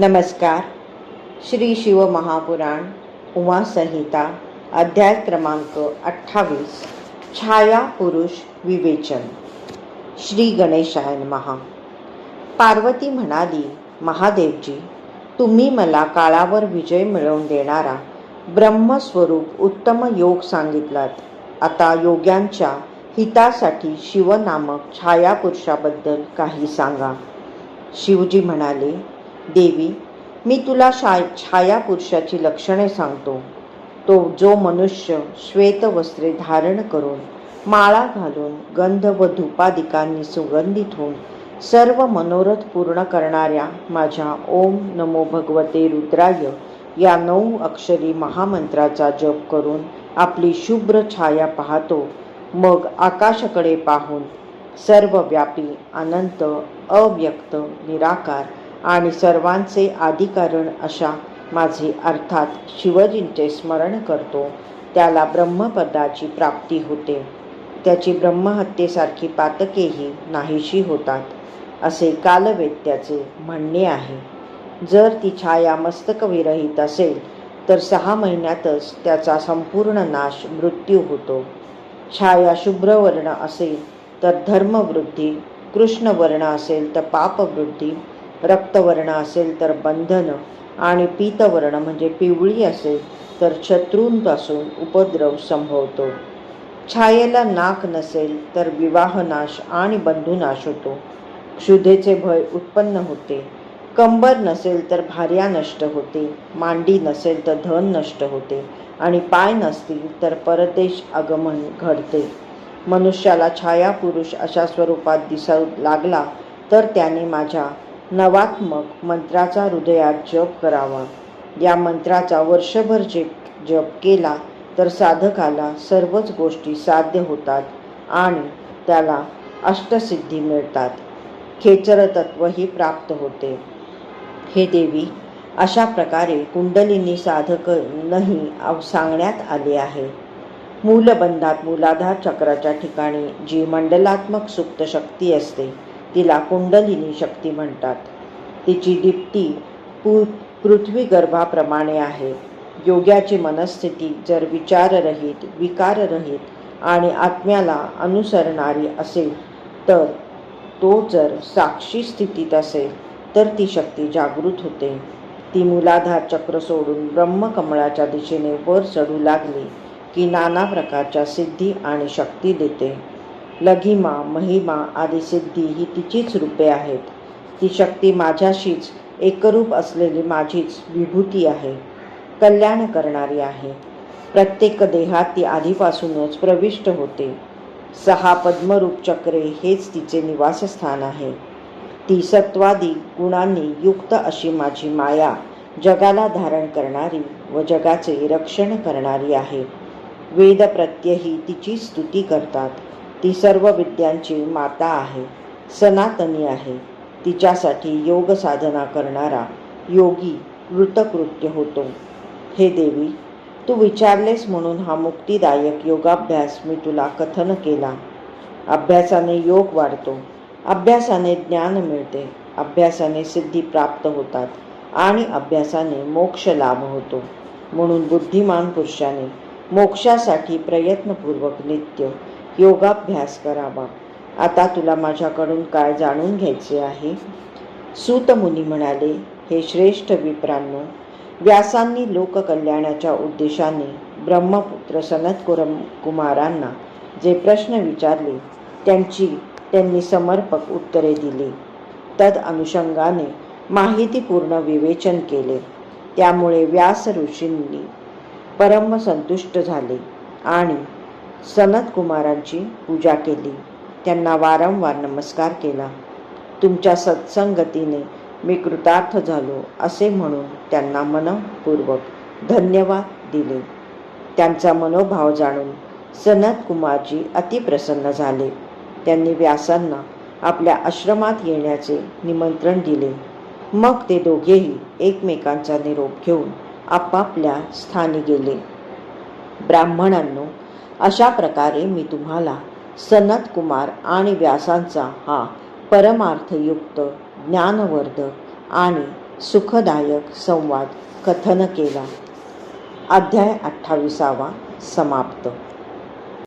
नमस्कार. श्री शिव महापुराण उमा संहिता अध्याय क्रमांक अठ्ठावीस. छाया पुरुष विवेचन. श्री गणेशायन महा पार्वती म्हणाली महादेवजी तुम्ही मला काळावर विजय मिळवून देणारा ब्रह्मस्वरूप उत्तम योग सांगितलात. आता योग्यांच्या हितासाठी शिवनामक छायापुरुषाबद्दल काही सांगा. शिवजी म्हणाले देवी मी तुला शा छायापुरुषाची लक्षणे सांगतो. तो जो मनुष्य श्वेत वस्त्रे धारण करून माळा घालून गंध व धूपादिकांनी सुगंधित होऊन सर्व मनोरथ पूर्ण करणाऱ्या माझ्या ओम नमो भगवते रुद्राय या नऊ अक्षरी महामंत्राचा जप करून आपली शुभ्र छाया पाहतो. मग आकाशाकडे पाहून सर्व व्यापी अनंत अव्यक्त निराकार आणि सर्वांचे आदिकारण अशा माझे अर्थात शिवजींचे स्मरण करतो. त्याला ब्रह्मपदाची प्राप्ती होते. त्याची ब्रह्महत्येसारखी पातकेही नाहीशी होतात असे कालवेत्याचे म्हणणे आहे. जर ती छाया मस्तकविरहित असेल तर सहा महिन्यातच त्याचा संपूर्ण नाश मृत्यू होतो. छाया शुभ्रवर्ण असेल तर धर्मवृद्धी कृष्णवर्ण असेल तर पापवृद्धी रक्तवर्ण असेल तर बंधन आणि पीतवर्ण म्हणजे पिवळी असेल तर शत्रूंपासून उपद्रव संभवतो. छायेला नाक नसेल तर विवाहनाश आणि बंधुनाश होतो. क्षुधेचे भय उत्पन्न होते. कंबर नसेल तर भार्या नष्ट होते. मांडी नसेल तर धन नष्ट होते. आणि पाय नसतील तर परदेश आगमन घडते. मनुष्याला छाया पुरुष अशा स्वरूपात दिसू लागला तर त्याने माझ्या नवात्मक मंत्राचा हृदयात जप करावा. या मंत्राचा वर्षभर जे जप केला तर साधकाला सर्वच गोष्टी साध्य होतात आणि त्याला अष्टसिद्धी मिळतात. खेचरतत्वही प्राप्त होते. हे देवी अशा प्रकारे कुंडलिनी साधक नाही सांगण्यात आले आहे. मूलबंधात मूलाधार चक्राच्या ठिकाणी जी मंडलात्मक सुप्त शक्ती असते तिला कुंडलिनी शक्ती म्हणतात. तिची दीप्ती पु पृथ्वी गर्भाप्रमाणे आहे. योग्याची मनस्थिती जर विचाररहित विकाररहित आणि आत्म्याला अनुसरणारी असेल तर तो जर साक्षी स्थितीत असेल तर ती शक्ती जागृत होते. ती मुलाधार चक्र सोडून ब्रह्मकमळाच्या दिशेने वर चढू लागली की नाना प्रकारच्या सिद्धी आणि शक्ती देते. लघिमा महिमा आदी सिद्धी ही तिचीच रूपे आहेत. ती शक्ती माझ्याशीच एकरूप असलेली माझीच विभूती आहे. कल्याण करणारी आहे. प्रत्येक देहात ती आधीपासूनच प्रविष्ट होते. सहा पद्मरूप चक्रे हेच तिचे निवासस्थान आहे. ती सत्वादी गुणांनी युक्त अशी माझी माया जगाला धारण करणारी व जगाचे रक्षण करणारी आहे. वेद प्रत्ययही तिची स्तुती करतात. ती सर्व विद्यांची माता आहे सनातनी आहे. तिच्यासाठी योग साधना करणारा योगी कृतकृत्य होतो. हे देवी तू विचारलेस म्हणून हा मुक्तिदायक योगाभ्यास मी तुला कथन केला. अभ्यासाने योग वाढतो. अभ्यासाने ज्ञान मिळते. अभ्यासाने सिद्धी प्राप्त होतात आणि अभ्यासाने मोक्ष लाभ होतो. म्हणून बुद्धिमान पुरुषाने मोक्षासाठी प्रयत्नपूर्वक नित्य योगाभ्यास करावा. आता तुला माझ्याकडून काय जाणून घ्यायचे आहे? सूतमुनी म्हणाले हे श्रेष्ठ विप्रांनो व्यासांनी लोककल्याणाच्या उद्देशाने ब्रह्मपुत्र सनत कुरम कुमारांना जे प्रश्न विचारले त्यांची त्यांनी समर्पक उत्तरे दिली. तद अनुषंगाने माहितीपूर्ण विवेचन केले. त्यामुळे व्यास ऋषींनी परम संतुष्ट झाले आणि सनत कुमारांची पूजा केली. त्यांना वारंवार नमस्कार केला. तुमच्या सत्संगतीने मी कृतार्थ झालो असे म्हणून त्यांना मनपूर्वक धन्यवाद दिले. त्यांचा मनोभाव जाणून सनत कुमारजी अतिप्रसन्न झाले. त्यांनी व्यासांना आपल्या आश्रमात येण्याचे निमंत्रण दिले. मग ते दोघेही एकमेकांचा निरोप घेऊन आपापल्या स्थानी गेले. ब्राह्मणांनो अशा प्रकारे मी तुम्हाला सनत कुमार आणि व्यासांचा हा परमार्थयुक्त ज्ञानवर्धक आणि सुखदायक संवाद कथन केला. अध्याय अठ्ठावीसावा समाप्त.